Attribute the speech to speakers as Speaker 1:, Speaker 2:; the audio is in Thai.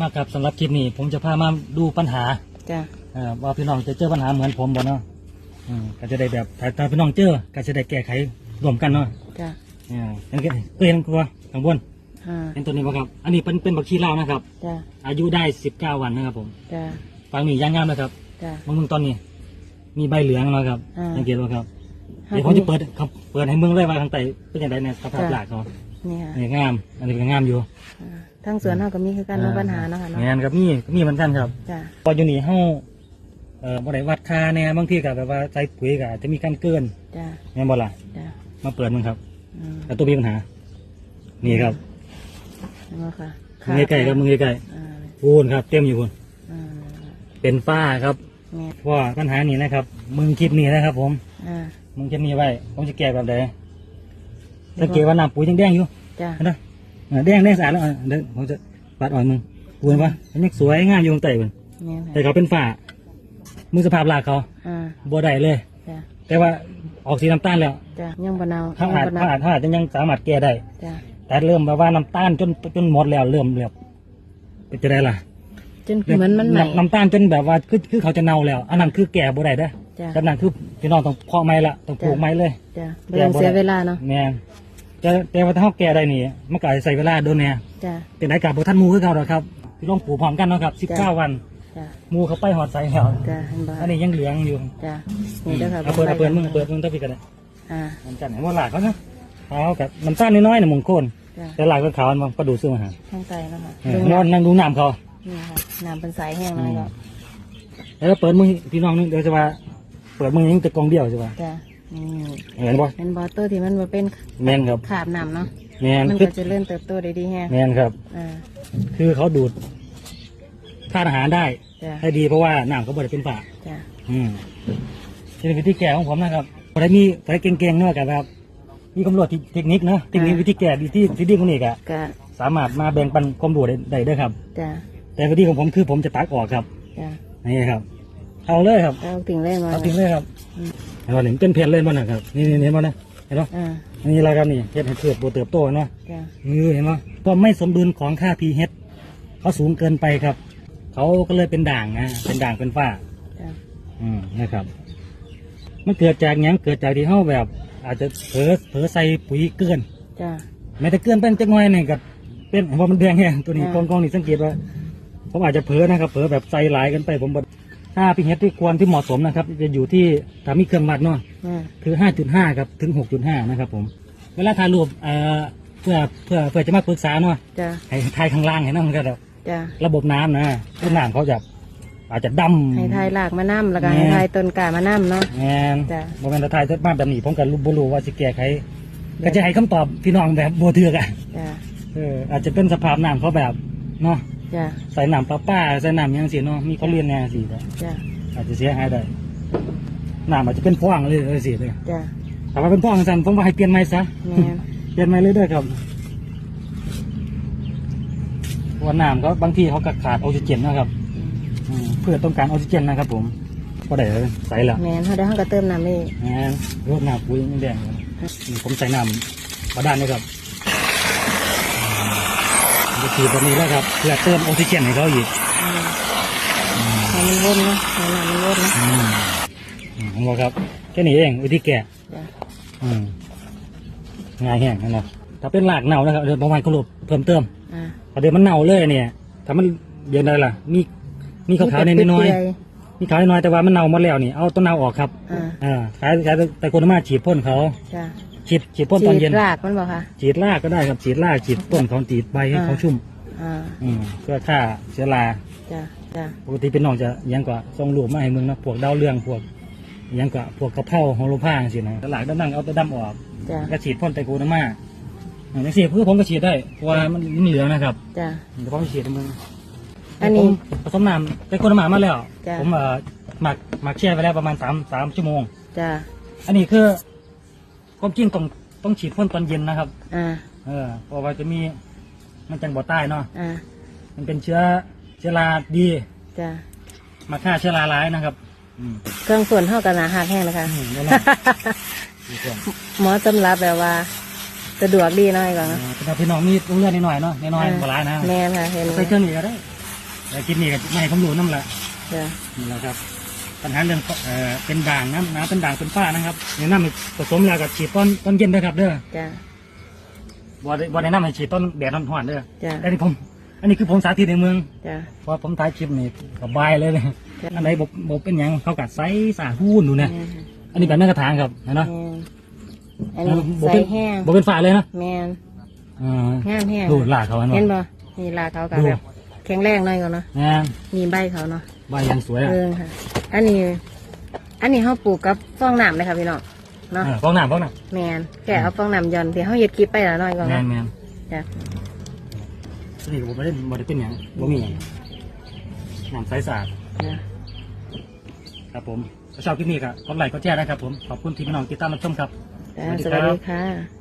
Speaker 1: มากครับสำหรับคลิปนี้ ผมจะพามาดูปัญหา
Speaker 2: จ้ะ
Speaker 1: เอ่อว่าพี่น้องจะเจอปัญหาเหมือนผมบ่เนาะอืมก็จะได้แบบถ้าถ้าพี่น้องเจอก็จะได้แก้ไขร่วมกันเนาะ
Speaker 2: จ้ะ
Speaker 1: อ่าเห็นกันเห็นกลัวข้างบน
Speaker 2: อ่า
Speaker 1: เห็นตัวนี้ป่ะครับ อันนี้เป็นเป็นบักชีเหล้านะครับ
Speaker 2: จ้ะ
Speaker 1: อายุได้สิบเก้าวันนะครับผม
Speaker 2: จ้ะ
Speaker 1: ฟังนี่ย่างงามนะครับ
Speaker 2: จ้ะ
Speaker 1: มองมึงตอนนี้ มีใบเหลืองแล้วครับ
Speaker 2: อ่า
Speaker 1: สังเกตว่าครับเดี๋ยวผมจะเปิดครับเปิดให้เมืองเลยว่าข้างใต้เป็นยังไงเนี่ยสภาพ
Speaker 2: จ้ะ
Speaker 1: หลักเขา
Speaker 2: นี่ค่ะ
Speaker 1: นี่งาม อันนี้ก็งามอยู่
Speaker 2: อ่าทั้งสวนเฮาก็มีคือกันเนาะปัญหาเนาะค่ะเนาะ
Speaker 1: งานครับนี่มีเหมือนกันครับ
Speaker 2: จ้ะ
Speaker 1: พออยู่นี่เฮาเอ่อบ่ได้วัดค่าเนี่ยบางทีก็แบบว่าใส่ปุ๋ยก็อาจจะมีการเกิน
Speaker 2: จ้ะ
Speaker 1: แม่นบ่ล่ะ
Speaker 2: จ้ะ
Speaker 1: มาเปิดมึงครับ
Speaker 2: อืม
Speaker 1: แต่ตัวมีปัญหา นี่ครับ
Speaker 2: เนาะค่ะ
Speaker 1: มึงใกล้ๆครับมึงใกล้
Speaker 2: อ่า
Speaker 1: ๆพูนครับ เต็มอยู่พูน
Speaker 2: อ่า
Speaker 1: เป็นฝ้าครับ
Speaker 2: แม่
Speaker 1: เพราะว่าปัญหานี้นะครับ มึงคลิปนี้นะครับ ผม
Speaker 2: อ่า
Speaker 1: มึงคลิปนี้ไว้ผมจะแก้แบบใดสังเกตว่าน้ำปุ๋ยยังแดงอยู่
Speaker 2: จ้ะ
Speaker 1: เห็นไหมเออแดงแดงสะอาดแล้วอะเดี๋ยวผมจะปัดอ่อนมึงปูนปะมันยังสวยงามอยู่ตรงใต้มัน
Speaker 2: แม่
Speaker 1: แต่
Speaker 2: ค่ะ
Speaker 1: เขาเป็นฝ้ามือสภาพรากเขา
Speaker 2: อ่า
Speaker 1: บัวได้เลย
Speaker 2: จ้ะ
Speaker 1: แต่ว่าออกสีน้ำตาลแล้ว
Speaker 2: จ้ะยังบ่เนา
Speaker 1: ถ้าอาจ
Speaker 2: ยังบ่
Speaker 1: ถ้า
Speaker 2: เนา
Speaker 1: อาจถ้าอาจจะยังสามารถแก้ได้
Speaker 2: จ้ะ
Speaker 1: แต่เริ่มแบบว่าน้ำตาลจนจนหมดแล้วเริ่มแบบเป็นจะได้ล่ะ
Speaker 2: จนเหมือนมันใหม่
Speaker 1: น้ำน้ำตาลจนแบบว่าคือคือเขาจะเน่าแล้ว อันนั้นคือแก่บ่ได้เด้อ
Speaker 2: จ้ะ
Speaker 1: กำลังคือพี่น้องต้องเพาะไม้ละต้องปลูกไม้เลย
Speaker 2: จ้ะเรื่องเสียเวลาเนาะ
Speaker 1: แม่น แต่แต่ว่าถ้าเขาแก่ได้นี่มันก็อาจจะใส่เวลาโดนเนี่ย
Speaker 2: จ้ะ
Speaker 1: เป็นไอ้กับพวกท่านหมูคือเขาหรอกครับพี่ลองปลูกพร้อมกันเนาะครับสิบ
Speaker 2: จ้ะ
Speaker 1: เก้าวัน
Speaker 2: จ้ะ
Speaker 1: หมูเขาไปหอดใส่แล้ว
Speaker 2: จ้ะเห็นบ่
Speaker 1: อันนี้ยังเหลืองอยู่
Speaker 2: จ้ะนี่เด้อค่ะ
Speaker 1: เอาเปิดเอาเปิดมึงเอาเปิดมึงต้องพี่กันเลย
Speaker 2: อ่า
Speaker 1: มันกันไหนว่าหลากเขาเนาะขาวกับน้ำตาลน้อยๆน่ะมงคล
Speaker 2: จ้ะ
Speaker 1: แต่หลากก็ขาวมันก็ดูดซึมอาหาร
Speaker 2: ข้างใต้แล้วค่ะ
Speaker 1: เออนั่งนั่งดูน้ำเขา
Speaker 2: นี่ค่ะน้ำเป็นสายแห้งเลยก็
Speaker 1: แล้วเปิดมือพี่น้องนึงเดี๋ยวจะว่าเปิดมือยังจะกองเดียวใช่ป่ะ
Speaker 2: จ้ะนี่
Speaker 1: เห็นป่ะ
Speaker 2: เป็นบอตัวที่มันมาเป็น
Speaker 1: แมนครับ
Speaker 2: ขาบน้ำเนาะ
Speaker 1: แมน
Speaker 2: มัน
Speaker 1: คือ
Speaker 2: ก็จะเริ่มเติบโตได้ดีแฮะ
Speaker 1: แมนครับ
Speaker 2: อ่า
Speaker 1: คือเขาดูดธาตุอาหารได้
Speaker 2: จ้ะ
Speaker 1: ให้ดีเพราะว่าน้ำเขาบริเป็นฝา
Speaker 2: จ้ะ
Speaker 1: อืมนี่เป็นวิธีแก้ของผมนะครับพอได้มีใส่เก่งๆเนาะกับแบบมีความรู้เทคนิคเนาะเทคนิควิธีแก้ดีที่ที่ดีของนี่ก็
Speaker 2: ก็
Speaker 1: สามารถมาแบ่งปันความรู้ได้ได้เด้วยครับ
Speaker 2: จ้ะ
Speaker 1: แต่วิธีของผมคือผมจะตักออกครับ
Speaker 2: จ้ะ
Speaker 1: นี่ครับ เอาเลยครับ
Speaker 2: เอาถึงเล่นมา
Speaker 1: เอาทิ้งเลยครับ
Speaker 2: อืม
Speaker 1: เห็นป่ะนี่มันเป็นเพลเลยมันนะครับ นี่นี่เห็นป่ะนะเห็นป่ะ
Speaker 2: อ่า
Speaker 1: นี่อะไรครับนี่เห็ดให้เกิดโตเติบโตเนาะ
Speaker 2: จ้ะ
Speaker 1: นี่เห็นป่ะความไม่สมดุลของค่า pH เขาสูงเกินไปครับ เขาก็เลยเป็นด่างนะเป็นด่างเป็นฝ้า
Speaker 2: จ้ะ
Speaker 1: อืมนะครับ มันเกิดจากหยังเกิดจากที่เขาแบบ อาจจะเผลอเผลอใส่ปุ๋ยเกิน
Speaker 2: จ้ะ
Speaker 1: แม้แต่เกินเป็นจังหน่อยนี่กับเป็นผมว่ามันแดงแฮงตัวนี้
Speaker 2: อ่า
Speaker 1: กองกองนี่สังเกตว่าผมอาจจะเผลอนะครับเผลอแบบใส่หลายกันไปผมบ อกถ้าพีเฮดที่ควรที่เหมาะสมนะครับ จะอยู่ที่ถ้ามีเครื่องวัดเนาะ
Speaker 2: อ่า
Speaker 1: คือ 5.5ครับถึง 6.5 นะครับผมเวลาถ่ายรูปเอ่อเพื่อเพื่อเพื่อจะมาปรึกษาเนาะ
Speaker 2: จ้ะ
Speaker 1: ให้ถ่ายข้างล่างให้นั่นก็แบบ
Speaker 2: จ้ะ
Speaker 1: ระบบน้ำนะคือน้ำเขาจะอาจจะดำ
Speaker 2: ให้ทายลากมาน้ำแล้วก็
Speaker 1: แม่
Speaker 2: ให้ทายต้นกามาน้ำเนาะ
Speaker 1: แมน
Speaker 2: จ้ะ
Speaker 1: โมเมนต์ถ่ายมาแบบนี้ผมก็รู้บ่รู้ว่าสิแก้ไขก็จะให้คำตอบพี่น้องแบบบัวเทือกอะ
Speaker 2: จ้ะ
Speaker 1: เอออาจจะเป็นสภาพน้ำเขาแบบเนาะ
Speaker 2: จ้ะ
Speaker 1: ใส่น้ำปลาป้าใส่น้ำหยังสิเนาะมีเขาเรียนแน่สิก็
Speaker 2: จ้ะ
Speaker 1: อาจจะเสียหายได้น้ำอาจจะเป็นพ่วงเลยเลยสิเลย
Speaker 2: จ้ะ
Speaker 1: แต่ว่าเป็นพ่วงสั่นผมว่าให้เปลี่ยนใหม่ซะ
Speaker 2: แม่น
Speaker 1: เปลี่ยนใหม่เลยเด้วยครับเพราะว่าน้ำก็บางทีเขาก็ขาดออกซิเจนนะครับอืมเพื่อต้องการออกซิเจนนะครับ ผมก็ได้ใส่ละ
Speaker 2: แม่นเขาได้ห้องก็เติมน้ำนี่
Speaker 1: แหมรดน้ำปุ๋ยมันแดงเลยนี่ผมใส่น้ำบาดาลเลยครับ จะฉีดแบบนี้แล้วครับ เพื่อเติมออกซิเจนให้เขาอีก
Speaker 2: อืมให้มันวนเนาะให้น้ำมันวนเนาะ
Speaker 1: อืมอืมผมบอกครับแค่นี้เองวิธีแก้
Speaker 2: จ้ะ
Speaker 1: อืมง่ายแห้งนะถ้าเป็นรากเน่านะครับเดี๋ยวประมาณกระโหลกเพิ่มเติม
Speaker 2: อ่า
Speaker 1: พอเดี๋ยวมันเน่าเลยเนี่ยถ้ามันเดี๋ยวได้ล่ะ มีมีขาวๆในน้อย
Speaker 2: เปื่
Speaker 1: ๆมีขาวน้อยๆแต่ว่ามันเน่าหมดแล้วนี่เอาต้นเน่าออกครับ
Speaker 2: อ่า
Speaker 1: อ่าขายขายแต่คนมาฉีดพ่นเขา
Speaker 2: จ้ะ
Speaker 1: ฉีดฉีดพ่นตอนเย็น
Speaker 2: ฉีดรากมันบอกค่ะ
Speaker 1: ฉีดรากก็ได้ครับฉีดรากฉีดต้นเขาฉีดใบให้
Speaker 2: อ่า
Speaker 1: เขาชุ่ม
Speaker 2: อ่า
Speaker 1: อืมเพื่อฆ่าเชื้อรา
Speaker 2: จ้ะจ้ะ
Speaker 1: ปกติเป็นน้องจะอิหยังกว่าทรงรูปมาให้มึงนะพวกดาวเรืองพวกอิหยังกว่าพวกกระเพราของโลผ้าสินะหลักด้านนั่งเอาแตัวดำออก
Speaker 2: จ้ะ
Speaker 1: ก็ฉีดพ่นไตรโคน้ำมาอย่างนี้สิเพื่อผมก็ฉีดได้เพราะว่ามันมันเหลืองนะครับ
Speaker 2: จ้ะ
Speaker 1: เดี๋ยวผมฉีดให้มึง
Speaker 2: อันนี้
Speaker 1: ผมผสมน้ำไตรโคน้ำมามาแล้ว
Speaker 2: จ้ะ
Speaker 1: ผมเอ่อหมักหมักแช่ไว้แล้วประมาณสามสามชั่วโมง
Speaker 2: จ้ะ
Speaker 1: อันนี้คือ ความจริงต้องต้องฉีดพ่นตอนเย็นนะครับ
Speaker 2: อ่า
Speaker 1: เออเพราะว่าจะมีมันจังบ่อใต้เนาะ
Speaker 2: อ่า
Speaker 1: มันเป็นเชื้อเชื้อราดี
Speaker 2: จ้ะ
Speaker 1: มาฆ่าเชื้อราร้ายนะครับ อืม
Speaker 2: เครื่องส่วนเท่ากันหนาหักแห้งนะคะ
Speaker 1: อืมแล้วนะดีกว่า
Speaker 2: หมอตำรับแบบว่าสะดวกดีหน่อยก่อน
Speaker 1: เอ
Speaker 2: นะ
Speaker 1: อแต่พี่น้องมีเลือดนิดหน่อยเนาะนิดหน่อย
Speaker 2: อ่า
Speaker 1: บ่ร้ายนะ
Speaker 2: แม่นค่ะเห็น
Speaker 1: ใส่เครื่องนี้ก็ได้แล้วคลิปนี้ก็ไม่ให้ความรู้น้ำละ
Speaker 2: จ้ะ
Speaker 1: นี่แหละครับ ปัญหาเรื่องเอ่อเป็นด่างน้ำน้ำเป็นด่างเป็นฝ้านะครับแนะนำให้ผสมยากับฉีดต้นต้นเย็นด้วยครับเด้อ
Speaker 2: จ้ะ
Speaker 1: บ่ได้บ่แนะนำให้ฉีดต้นแดดร้อนๆเด้อ
Speaker 2: จ้ะ
Speaker 1: อันนี้ผม อันนี้คือผมสาธิตในเมือง
Speaker 2: จ้ะ
Speaker 1: เพราะผมถ่ายคลิปนี่สบายเลยเลย
Speaker 2: จ้ะ
Speaker 1: อันไหนบอกบอกเป็นหยังเขากัดไซส์สาหูนดูนะ
Speaker 2: แม่น
Speaker 1: อันนี้แบบนั่งกระถางครับเห็นไหม
Speaker 2: แม่นอันนี้
Speaker 1: บอก
Speaker 2: ใส่
Speaker 1: เป็น
Speaker 2: แห้ง
Speaker 1: บอกเป็นฝ้าเลยนะ
Speaker 2: แม่น
Speaker 1: อ่า
Speaker 2: งามแห้ง
Speaker 1: ดูลากเขาเห็น
Speaker 2: เห็น
Speaker 1: ไหม
Speaker 2: บ่นี่ลาเขากับ
Speaker 1: ดู
Speaker 2: แบบแข็งแรงหน่อยก่อนเนาะ
Speaker 1: งาน
Speaker 2: มีใบเขาเนาะ
Speaker 1: ใบยังสวยอะ
Speaker 2: เออค่ะ อันนี้ อันนี้เขาปลูกกับฟองน้ำเลยค่ะพี่น้องเนาะ
Speaker 1: อ่าฟองน้ำฟองน้
Speaker 2: แมนแกะเอาฟองน้ำหย่อนเดี๋ยวเขาเย็ดคลิปไปแล้วหน่อยก่อนำ
Speaker 1: แม
Speaker 2: เนาะ
Speaker 1: นแมน
Speaker 2: จ้ะ
Speaker 1: นี่ผมไม่ได้บ่ได้เป็นหยังบ่มีหยังน้ำใสสะอาด
Speaker 2: จ้ะ
Speaker 1: ครับผมถ้าชอบคลิปนี้ก็กดไลค์กดแชร์นะครับผมขอบคุณที่พี่น้องติดตามรับชมครับ
Speaker 2: จ้ะ
Speaker 1: ส
Speaker 2: ส
Speaker 1: วั
Speaker 2: วั
Speaker 1: ส
Speaker 2: ส
Speaker 1: ดี
Speaker 2: ดี
Speaker 1: ครับ
Speaker 2: ค่ะ